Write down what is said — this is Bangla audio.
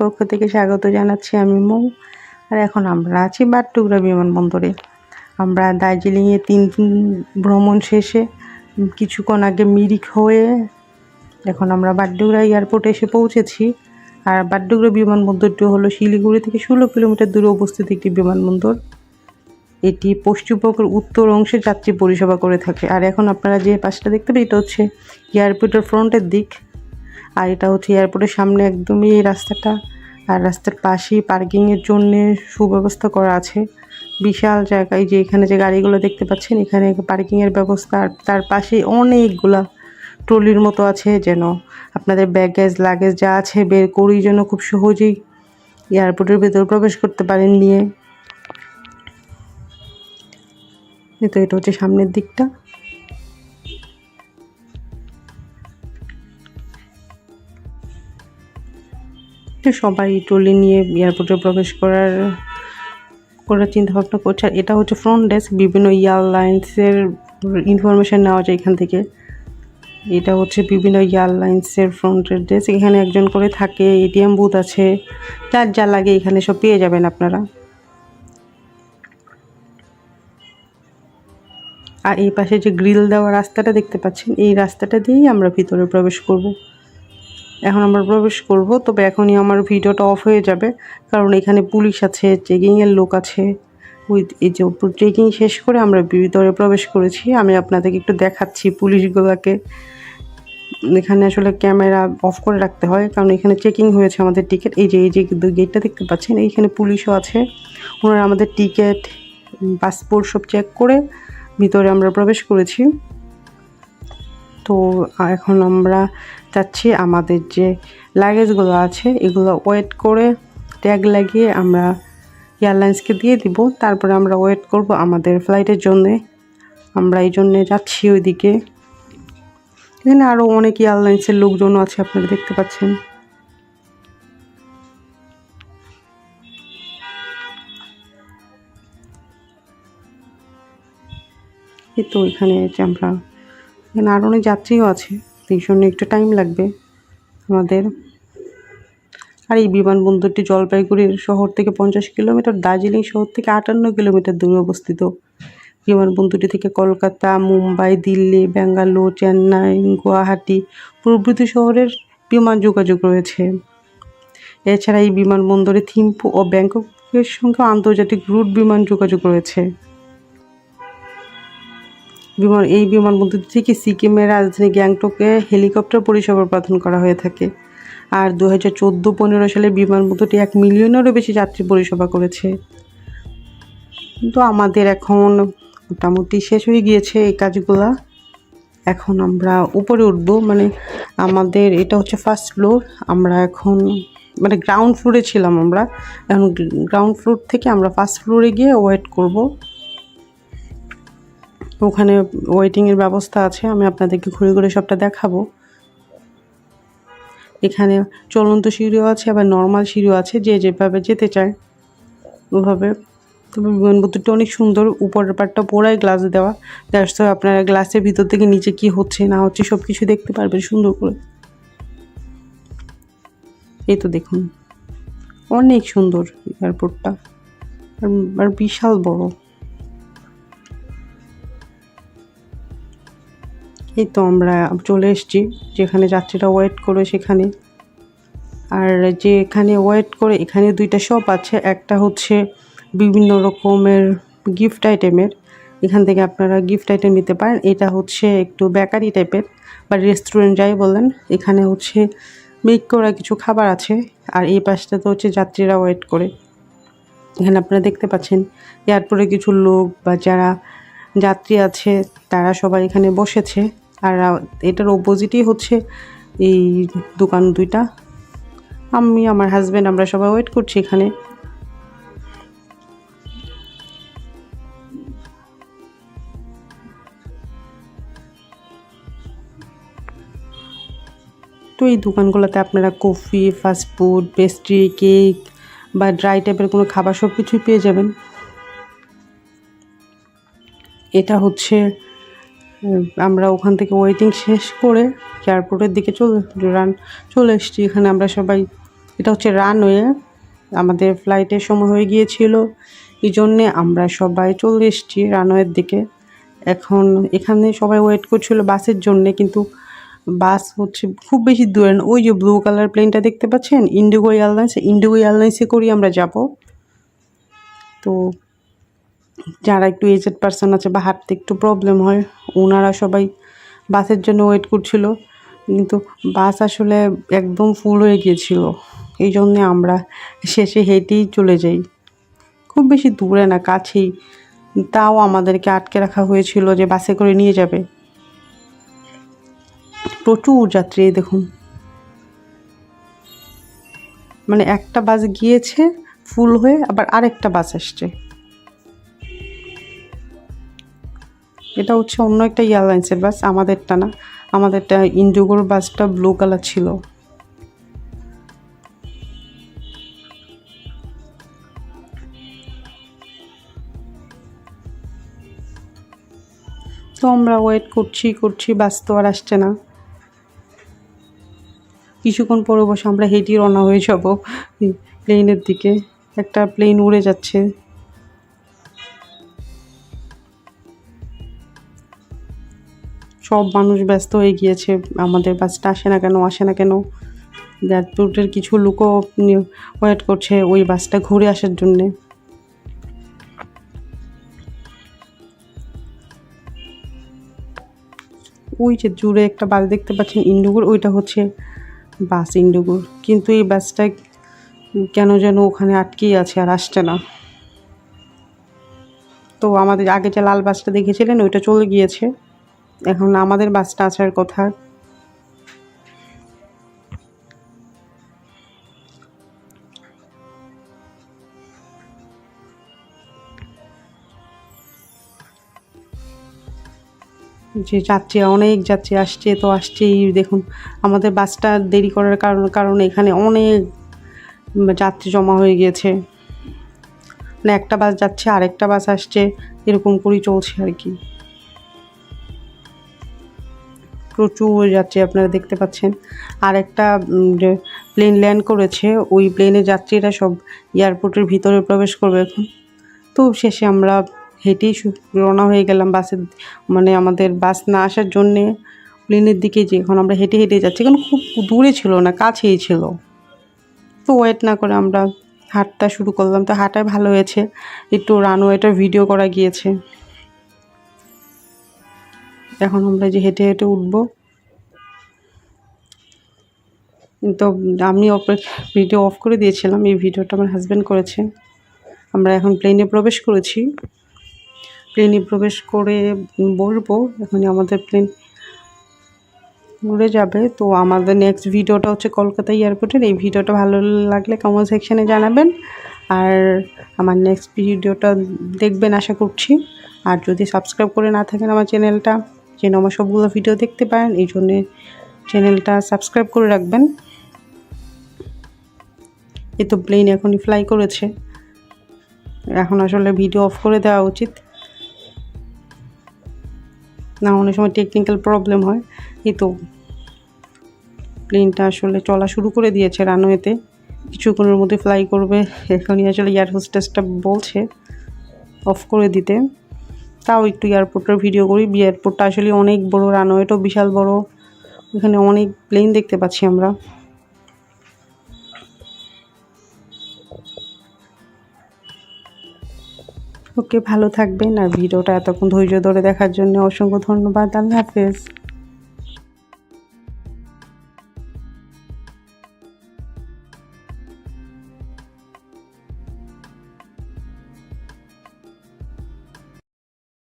পক্ষ থেকে স্বাগত জানাচ্ছি আমি মৌ। আর এখন আমরা আছি বাট্টুগরা বিমানবন্দরে। আমরা দার্জিলিংয়ে তিন ভ্রমণ শেষে কিছুক্ষণ আগে মিরিক হয়ে এখন আমরা বাড্ডুগরা এয়ারপোর্টে এসে পৌঁছেছি। আর বাড্ডুগরা বিমানবন্দরটি হলো শিলিগুড়ি থেকে ষোলো কিলোমিটার দূরে অবস্থিত একটি বিমানবন্দর। এটি পশ্চিমবঙ্গের উত্তর অংশে যাত্রী পরিষেবা করে থাকে। আর এখন আপনারা যে পাশটা দেখতে পাবেন এটা হচ্ছে এয়ারপোর্টের ফ্রন্টের দিক। আর এটা হচ্ছে এয়ারপোর্টের সামনে একদমই এই রাস্তাটা। আর রাস্তার পাশেই পার্কিংয়ের জন্য সুব্যবস্থা করা আছে। বিশাল জায়গায় যে এখানে যে গাড়িগুলো দেখতে পাচ্ছেন, এখানে পার্কিংয়ের ব্যবস্থা। আর তার পাশে অনেকগুলা ট্রলির মতো আছে যেন আপনাদের ব্যাগেজ, লাগেজ যা আছে বের করেই যেন খুব সহজেই এয়ারপোর্টের ভেতর প্রবেশ করতে পারেন নিয়ে। তো এটা হচ্ছে সামনের দিকটা। সবাই ট্রলি নিয়ে এয়ারপোর্টে প্রবেশ করার করার চিন্তা ভাবনা করছে। আর এটা হচ্ছে ফ্রন্ট ডেস্ক বিভিন্ন এয়ারলাইন্সের ইনফরমেশান নেওয়া যায় এখান থেকে। এটা হচ্ছে বিভিন্ন এয়ারলাইন্সের ফ্রন্টের ডেস্ক এখানে একজন করে থাকে, এটিএম বুথ আছে। যার যা লাগে এখানে সব পেয়ে যাবেন আপনারা। আর এই পাশে যে গ্রিল দেওয়া রাস্তাটা দেখতে পাচ্ছেন, এই রাস্তাটা দিয়েই আমরা ভিতরে প্রবেশ করব। এখন আমরা প্রবেশ করব, তবে এখনই আমার ভিডিওটা অফ হয়ে যাবে, কারণ এখানে পুলিশ আছে চেকিংয়ের লোক আছে। ওই এই যে চেকিং শেষ করে আমরা ভিতরে প্রবেশ করেছি। আমি আপনাদেরকে একটু দেখাচ্ছি পুলিশগুলোকে। এখানে আসলে ক্যামেরা অফ করে রাখতে হয়, কারণ এখানে চেকিং হয়েছে আমাদের টিকিট এই যে এই যে গেটটা দেখতে পাচ্ছেন, এইখানে পুলিশও আছে। ওনারা আমাদের টিকিট পাসপোর্ট সব চেক করে ভিতরে আমরা প্রবেশ করেছি। তো এখন আমরা যাচ্ছি আমাদের যে লাগেজগুলো আছে, এগুলো ওয়েট করে ট্যাগ লাগিয়ে আমরা এয়ারলাইন্সকে দিয়ে দিব। তারপরে আমরা ওয়েট করব আমাদের ফ্লাইটের জন্যে। আমরা এই জন্যে যাচ্ছি ওইদিকে। এখানে আরও অনেক এয়ারলাইন্সের লোকজনও আছে, আপনারা দেখতে পাচ্ছেন। এই তো এখানে আমরা, এখানে আরও অনেক যাত্রীও আছে। এই জন্য একটু টাইম লাগবে আমাদের। আর এই বিমানবন্দরটি জলপাইগুড়ির শহর থেকে পঞ্চাশ কিলোমিটার, দার্জিলিং শহর থেকে আটান্ন কিলোমিটার দূরে অবস্থিত। বিমানবন্দরটি থেকে কলকাতা, মুম্বাই, দিল্লি, ব্যাঙ্গালোর, চেন্নাই, গুয়াহাটি, প্রভৃতি শহরের বিমান যোগাযোগ রয়েছে। এছাড়া এই বিমানবন্দরে থিম্পু ও ব্যাংককের সঙ্গে আন্তর্জাতিক রুট বিমান যোগাযোগ রয়েছে। বিমান এই বিমানবন্দর থেকে সিকিমের রাজধানী গ্যাংটকে হেলিকপ্টার পরিষেবা প্রদান করা হয়ে থাকে। আর দু হাজার চোদ্দ পনেরো সালে বিমানবন্দরটি এক মিলিয়নেরও বেশি যাত্রী পরিষেবা করেছে। তো আমাদের এখন মোটামুটি শেষ হয়ে গিয়েছে এই কাজগুলা। এখন আমরা উপরে উঠবো মানে আমাদের এটা হচ্ছে ফার্স্ট ফ্লোর আমরা এখন মানে গ্রাউন্ড ফ্লোরে ছিলাম আমরা। এখন গ্রাউন্ড ফ্লোর থেকে আমরা ফার্স্ট ফ্লোরে গিয়ে ওয়েট করব। ওখানে ওয়েটিংয়ের ব্যবস্থা আছে, আমি আপনাদেরকে ঘুরে ঘুরে সবটা দেখাবো। এখানে চলন্ত সিঁড়িও আছে, আবার নর্মাল সিঁড়িও আছে, যে যেভাবে যেতে চায়, ওভাবে। তবে বিমানবন্দরটা অনেক সুন্দর, উপরের পাটটা পুরাই গ্লাস দেওয়া। দ্যাটস আপনারা গ্লাসের ভিতর থেকে নিচে কি হচ্ছে, না হচ্ছে সব কিছু দেখতে পারবেন সুন্দর করে। এই তো দেখুন, অনেক সুন্দর এয়ারপোর্টটা আর বিশাল বড়। এই তো আমরা চলে এসেছি। যেখানে যাত্রীরা ওয়েট করে সেখানে। আর যে এখানে ওয়েট করে, এখানে দুইটা শপ আছে। একটা হচ্ছে বিভিন্ন রকমের গিফট আইটেমের এখান থেকে আপনারা গিফট আইটেম নিতে পারেন। এটা হচ্ছে একটু বেকারি টাইপের বা রেস্টুরেন্ট যাই বলেন। এখানে হচ্ছে মেক করা কিছু খাবার আছে। আর এই পাশটাতে হচ্ছে যাত্রীরা ওয়েট করে। এখানে আপনারা দেখতে পাচ্ছেন, এয়ারপোর্টে কিছু লোক বা যারা যাত্রী আছে, তারা সবাই এখানে বসেছে। আর এটার অপোজিটই হচ্ছে এই দোকান দুইটা। আমি, আমার হাজব্যান্ড আমরা সবাই ওয়েট করছি এখানে। তো এই দোকানগুলোতে আপনারা coffee fast food pastry cake বা ড্রাই টাইপের কোনো খাবার সব কিছুই পেয়ে যাবেন। এটা হচ্ছে আমরা ওখান থেকে ওয়েটিং শেষ করে এয়ারপোর্টের দিকে চলে রান চলে এসেছি। এখানে আমরা সবাই, এটা হচ্ছে রানওয়ে আমাদের ফ্লাইটের সময় হয়ে গিয়েছিল। এই জন্যে আমরা সবাই চলে এসেছি রানওয়ের দিকে। এখন এখানে সবাই ওয়েট করছিল বাসের জন্যে, কিন্তু বাস হচ্ছে খুব বেশি দূরে না। ওই যে ব্লু কালার প্লেনটা দেখতে পাচ্ছেন? ইন্ডিগো এয়ারলাইন্স ইন্ডিগো এয়ারলাইন্সে করি আমরা যাব। তো যারা একটু এজেড পার্সন আছে বা হাঁটতে একটু প্রবলেম হয় ওনারা সবাই বাসের জন্য ওয়েট করছিল। কিন্তু বাস আসলে একদম ফুল হয়ে গিয়েছিল। এই জন্যে আমরা শেষে হেঁটেই চলে যাই। খুব বেশি দূরে না, কাছেই। তাও আমাদেরকে আটকে রাখা হয়েছিল যে বাসে করে নিয়ে যাবে। প্রচুর যাত্রী দেখুন। মানে একটা বাস গিয়েছে ফুল হয়ে আবার আরেকটা বাস আসছে। এটা হচ্ছে অন্য একটা এয়ারলাইন্সের বাস, আমাদেরটা না। আমাদেরটা ইন্ডিগোর বাসটা ব্লু কালার ছিল। তো আমরা ওয়েট করছি করছি, বাস তো আর আসছে না। কিছুক্ষণ পরে বসে আমরা হেঁটেই রওনা হয়ে যাব প্লেনের দিকে। একটা প্লেন উড়ে যাচ্ছে। সব মানুষ ব্যস্ত হয়ে গিয়েছে। আমাদের বাসটা আসে না কেন, আসে না কেন? এয়ারপোর্টের কিছু লোকও ওয়েট করছে ওই বাসটা ঘুরে আসার জন্যে। ওই যে জুড়ে একটা বাস দেখতে পাচ্ছেন ইন্ডুগুর ওইটা হচ্ছে বাস ইন্ডুগুর কিন্তু এই বাসটা কেন যেন ওখানে আটকেই আছে আর আসছে না। তো আমাদের আগে যে লাল বাসটা দেখেছিলেন, ওইটা চলে গিয়েছে। এখন আমাদের বাসটা আসার কথা। যে যাত্রী, অনেক যাত্রী আসছে, তো আসছেই। দেখুন, আমাদের বাসটা দেরি করার কারণ, কারণে এখানে অনেক যাত্রী জমা হয়ে গিয়েছে। মানে একটা বাস যাচ্ছে, আরেকটা বাস আসছে, এরকম করেই চলছে আর কি। প্রচুর যাত্রী আপনারা দেখতে পাচ্ছেন। আর একটা প্লেন ল্যান্ড করেছে, ওই প্লেনের যাত্রীরা সব এয়ারপোর্টের ভিতরে প্রবেশ করবে এখন। তো শেষে আমরা হেঁটেই রওনা হয়ে গেলাম বাসের মানে আমাদের বাস না আসার জন্যে প্লেনের দিকে যে এখন আমরা হেঁটে হেঁটে যাচ্ছি। কারণ খুব দূরে ছিল না, কাছেই ছিল। তো ওয়েট না করে আমরা হাঁটটা শুরু করলাম। তো হাঁটায় ভালো হয়েছে। একটু রানওয়েটার ভিডিও করা গিয়েছে। এখন আমরা যে হেঁটে হেঁটে উঠব। তো আমি ভিডিও অফ করে দিয়েছিলাম, এই ভিডিওটা আমার হাজব্যান্ড করেছে। আমরা এখন প্লেনে প্রবেশ করেছি। প্লেনে প্রবেশ করে বলব এখনই আমাদের প্লেন উড়ে যাবে। তো আমাদের নেক্সট ভিডিওটা হচ্ছে কলকাতা এয়ারপোর্টের এই ভিডিওটা ভালো লাগলে কমেন্ট সেকশানে জানাবেন। আর আমার নেক্সট ভিডিওটা দেখবেন, আশা করছি। আর যদি সাবস্ক্রাইব করে না থাকেন আমার চ্যানেলটা যেন আমার সবগুলো ভিডিও দেখতে পারেন, এই জন্যে চ্যানেলটা সাবস্ক্রাইব করে রাখবেন। এ তো প্লেন এখনই ফ্লাই করেছে। এখন আসলে ভিডিও অফ করে দেওয়া উচিত। না, অনেক সময় টেকনিক্যাল প্রবলেম হয়। এই তো প্লেনটা আসলে চলা শুরু করে দিয়েছে রানওয়েতে কিছুক্ষণের মধ্যে ফ্লাই করবে। এখনই আসলে এয়ার হোস্টেসটা বলছে অফ করে দিতে। তাও একটু এয়ারপোর্টের ভিডিও করি। এয়ারপোর্টটা আসলে অনেক বড় রানওয়েটাও বিশাল বড়। এখানে অনেক প্লেন দেখতে পাচ্ছি আমরা। ওকে, ভালো থাকবেন আর ভিডিওটা এতক্ষণ ধৈর্য ধরে দেখার জন্য অসংখ্য ধন্যবাদ। আল্লাহ হাফেজ।